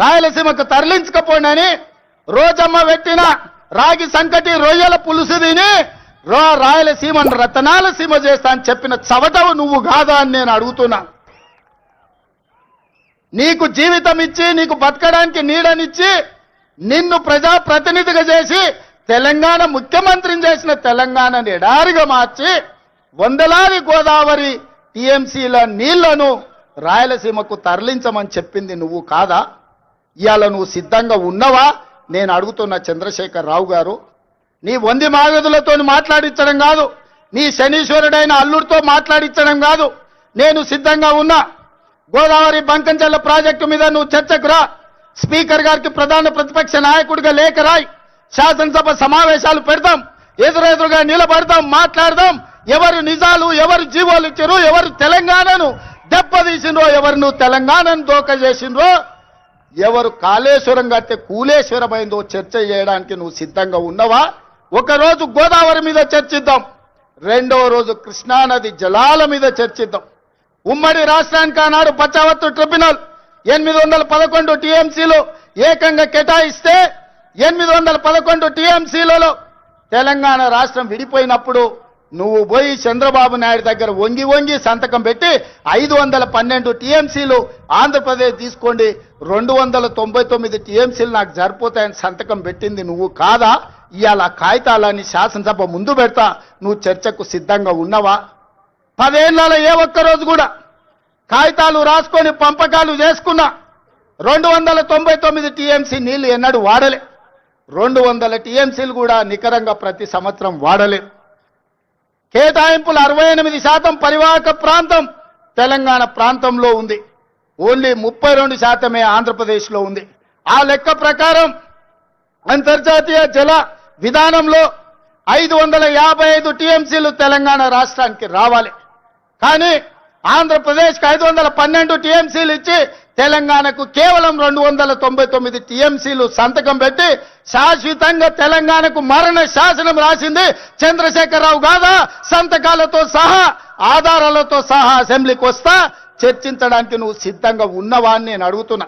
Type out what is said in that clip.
రాయలసీమకు తరలించకపోయినని రోజమ్మ పెట్టిన రాగి సంకటి రొయ్యల పులుసు తిని రో రాయలసీమను రతనాల సీమ చేస్తా అని చెప్పిన చవటవు నువ్వు కాదా అని నేను అడుగుతున్నా. నీకు జీవితం ఇచ్చి నీకు బతకడానికి నీడనిచ్చి నిన్ను ప్రజా ప్రతినిధిగా చేసి తెలంగాణ ముఖ్యమంత్రిని చేసిన తెలంగాణని ఎడారిగా మార్చి వందలాది గోదావరి టీఎంసీల నీళ్ళను రాయలసీమకు తరలించమని చెప్పింది నువ్వు కాదా? ఇవాళ నువ్వు సిద్ధంగా ఉన్నవా? నేను అడుగుతున్న చంద్రశేఖర్ రావు గారు నీ వంది మాగదులతో మాట్లాడించడం కాదు నీ శనీశ్వరుడైన అల్లుడితో మాట్లాడించడం కాదు నేను సిద్ధంగా ఉన్నా. గోదావరి బంకంచెల్ల ప్రాజెక్టు మీద నువ్వు చర్చకు రా. స్పీకర్ గారికి ప్రధాన ప్రతిపక్ష నాయకుడిగా లేఖ రాయ్. శాసనసభ సమావేశాలు పెడతాం ఎదురెదురుగా నిలబడతాం మాట్లాడదాం. ఎవరు నిజాలు ఎవరు జీవోలు ఇచ్చారు ఎవరు తెలంగాణను దెబ్బతీసిండ్రో ఎవరు నువ్వు తెలంగాణను దోక చేసిండ్రో ఎవరు కాళేశ్వరం కడితే కూలేశ్వరమైందో చర్చ చేయడానికి నువ్వు సిద్ధంగా ఉన్నవా? ఒకరోజు గోదావరి మీద చర్చిద్దాం. రెండవ రోజు కృష్ణానది జలాల మీద చర్చిద్దాం. ఉమ్మడి రాష్ట్రానికి ఆనాడు పచ్చావత్తు ట్రిబ్యునల్ ఎనిమిది వందల పదకొండు టీఎంసీలో ఏకంగా కేటాయిస్తే ఎనిమిది వందల పదకొండు టీఎంసీలలో తెలంగాణ రాష్ట్రం విడిపోయినప్పుడు నువ్వు పోయి చంద్రబాబు నాయుడు దగ్గర వంగి వంగి సంతకం పెట్టి ఐదు వందల పన్నెండు టీఎంసీలు ఆంధ్రప్రదేశ్ తీసుకోండి. రెండు వందల తొంభై తొమ్మిది టీఎంసీలు నాకు సరిపోతాయని సంతకం పెట్టింది నువ్వు కాదా? ఇవాళ కాగితాలని శాసనసభ ముందు పెడతా. నువ్వు చర్చకు సిద్ధంగా ఉన్నవా? పదేళ్ళలో ఏ ఒక్క రోజు కూడా కాగితాలు రాసుకొని పంపకాలు చేసుకున్నా రెండు వందల తొంభై తొమ్మిది టీఎంసీ నీళ్ళు ఎన్నడూ వాడలే. రెండు వందల టీఎంసీలు కూడా నికరంగా ప్రతి సంవత్సరం వాడలే. కేటాయింపులు అరవై ఎనిమిది శాతం పరివాహక ప్రాంతం తెలంగాణ ప్రాంతంలో ఉంది. ఓన్లీ ముప్పై రెండు శాతమే ఆంధ్రప్రదేశ్లో ఉంది. ఆ లెక్క ప్రకారం అంతర్జాతీయ జల విధానంలో ఐదు వందల యాభై ఐదు టీఎంసీలు తెలంగాణ రాష్ట్రానికి రావాలి. కానీ ఆంధ్రప్రదేశ్కి ఐదు వందల పన్నెండు టీఎంసీలు ఇచ్చి తెలంగాణకు కేవలం రెండు వందల తొంభై తొమ్మిది టీఎంసీలు సంతకం పెట్టి శాశ్వతంగా తెలంగాణకు మరణ శాసనం రాసింది చంద్రశేఖరరావు కాదా సంతకాలతో సహా ఆధారాలతో సహా అసెంబ్లీకి వస్తా. చర్చించడానికి నువ్వు సిద్ధంగా ఉన్నవా అని నేను అడుగుతున్నా.